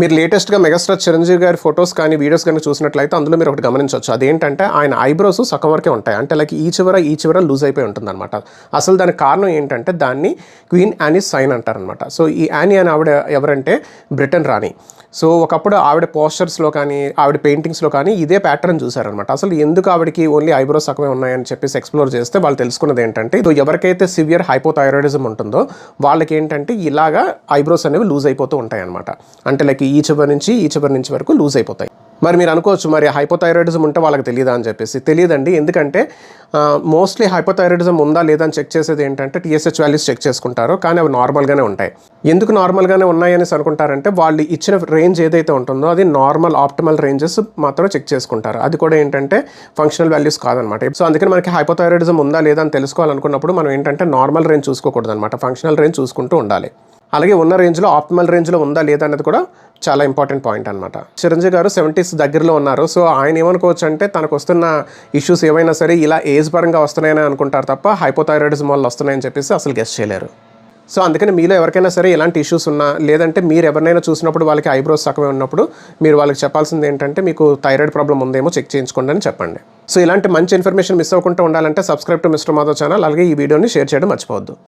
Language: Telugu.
మీరు లేటెస్ట్గా మెగాస్టార్ చిరంజీవి గారి ఫొటోస్ కానీ వీడియోస్ కానీ చూసినట్లయితే అందులో మీరు ఒకటి గమనించవచ్చు. అదేంటంటే ఆయన ఐబ్రోస్ సగం వరకే ఉంటాయి. అంటే లైక్ ఈ చివర ఈ చివర లూజ్ అయిపోయి ఉంటుందన్నమాట. అసలు దానికి కారణం ఏంటంటే దాన్ని క్వీన్ యానీ సైన్ అంటారనమాట సో ఈ యానీ అని ఆవిడ ఎవరంటే బ్రిటన్ రాణి. సో ఒకప్పుడు ఆవిడ పోస్టర్స్లో కానీ ఆవిడ పెయింటింగ్స్లో కానీ ఇదే ప్యాటర్న్ చూసారనమాట అసలు ఎందుకు ఆవిడకి ఓన్లీ ఐబ్రోస్ సగమే ఉన్నాయని చెప్పేసి ఎక్స్ప్లోర్ చేస్తే వాళ్ళు తెలుసుకున్నది ఏంటంటే ఇది ఎవరికైతే సివియర్ హైపోథైరాయిడిజం ఉంటుందో వాళ్ళకి ఏంటంటే ఇలాగా ఐబ్రోస్ అనేవి లూజ్ అయిపోతూ ఉంటాయి అనమాట అంటే లైక్ ఈ చివరి నుంచి ఈ చివరి నుంచి వరకు లూజ్ అయిపోతాయి. మరి మీరు అనుకోవచ్చు మరి హైపోథైరాయిడిజం ఉంటే వాళ్ళకి తెలియదా అని చెప్పేసి. తెలియదండి ఎందుకంటే మోస్ట్లీ హైపోథైరాయిడిజం ఉందా లేదా అని చెక్ చేసేది ఏంటంటే టీఎస్హెచ్ వాల్యూస్ చెక్ చేసుకుంటారు. కానీ అవి నార్మల్గానే ఉంటాయి. ఎందుకు నార్మల్గానే ఉన్నాయని అనుకుంటారంటే వాళ్ళు ఇచ్చిన రేంజ్ ఏదైతే ఉంటుందో అది నార్మల్ ఆప్టిమల్ రేంజెస్ మాత్రమే చెక్ చేసుకుంటారు. అది కూడా ఏంటంటే ఫంక్షనల్ వాల్యూస్ కాదనమాట. సో అందుకని మనకి హైపోథైరాయిడిజం ఉందా లేదా అని తెలుసుకోవాలనుకున్నప్పుడు మనం ఏంటంటే నార్మల్ రేంజ్ చూసుకోకూడదు అనమాట ఫంక్షనల్ రేంజ్ చూసుకుంటూ ఉండాలి. అలాగే ఉన్న రేంజ్లో ఆప్టిమల్ రేంజ్లో ఉందా లేదా అనేది కూడా చాలా ఇంపార్టెంట్ పాయింట్ అనమాట చిరంజీవి గారు సెవెంటీస్ దగ్గరలో ఉన్నారు. సో ఆయన ఏమనుకోవచ్చు అంటే తనకు వస్తున్న ఇష్యూస్ ఏవైనా సరే ఇలా ఏజ్ పరంగా వస్తున్నాయని అనుకుంటారు తప్ప హైపోథైరాయిడిజం వల్ల వస్తున్నాయని చెప్పేసి అసలు గెస్ట్ చేయలేరు. సో అందుకని మీలో ఎవరికైనా సరే ఎలాంటి ఇష్యూస్ ఉన్నా లేదంటే మీరు ఎవరినైనా చూసినప్పుడు వాళ్ళకి ఐబ్రోస్ సగమే ఉన్నప్పుడు మీరు వాళ్ళకి చెప్పాల్సింది ఏంటంటే మీకు థైరాయిడ్ ప్రాబ్లం ఉందేమో చెక్ చేయించుకోండి అని చెప్పండి. సో ఇలాంటి మంచి ఇన్ఫర్మేషన్ మిస్ అవ్వకుండా ఉండాలంటే subscribe to mister Madhav channel అలాగే ఈ వీడియోని షేర్ చేయడం మర్చిపోవద్దు.